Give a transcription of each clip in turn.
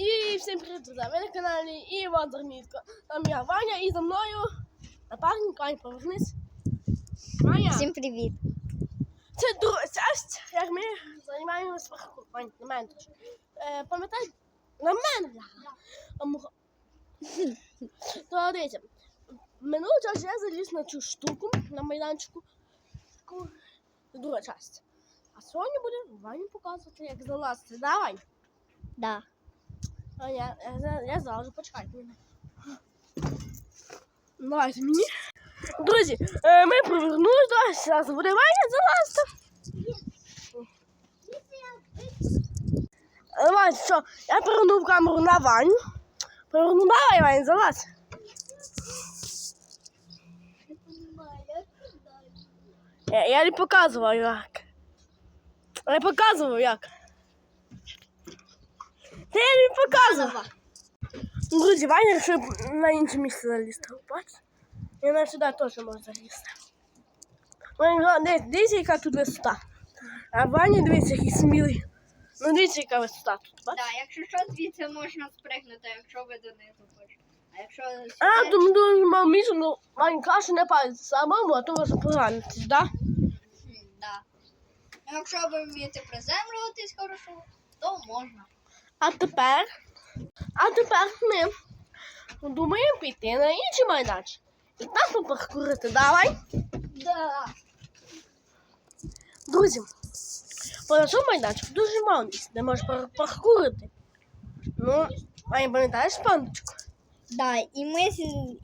І всім привіт, друзі! Ви на каналі Іван Зармітко. Там я Ваня і за мною напарник Ваня, повернись. Ваня, Всім привіт. це друга часть, як ми займаємося паркуром. Ваня, на мене теж. Е, пам'ятай? На мене. То дивіться, минулу час я заліз на цю штуку, на майданчику. Друга часть. А сьогодні буде Вані показувати, як залазити. Давай. Да. А я, я, я завжди почекайте мене. Давайте мені. Друзі, е, ми повернулися, зараз буде Ваня залазити. Давай, що, я повернув камеру на Ваню. Поверну, давай, Ваня, залазь. Я, я не показував як. Я не показував як. Та я не показував. Друзі, Ваня вирішив на інше місце залізти. Бачите? І на сюди теж може залізти. Ваня, дивіться, яка тут висота. А Ваня, дивіться, який смілий. Ну, дивіться, яка висота тут. Бачите? Да, якщо що, звідси можна спригнути, якщо ви донизу хочете. А якщо сюди... А, тому дуже мав місце, ну, Ваня каже, не палиться самому, а то може поранитись, да? М, да. Ну, Якщо ви вмієте приземлюватись хорошо, то можна. А тепер, а тепер ми думаємо піти на інший майданчик. І там попаркурити. Давай. Да. Друзі, по нашому майданчику дуже мало місць, де можеш пар- паркурити. Ну, а я пам'ятаєш пандочку? Да, і ми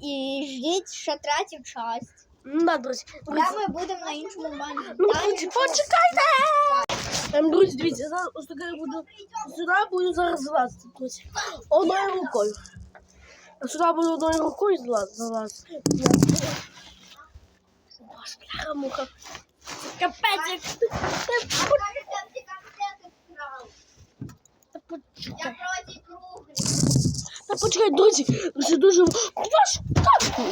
і ждіть ще третю часть. Ну, да, друзі. друзі. Ми будемо на іншому майданчику. Ну, друзі, почекайте! Ем, друзі, дивіться, зараз ось таке я буду. Сюди буду зараз залазити, друзі. Одною рукою. Сюди буду одною рукою залазити. Боже, бляха муха. Капець, почекай. проти круги. Та почекай, друзі, це дуже важко.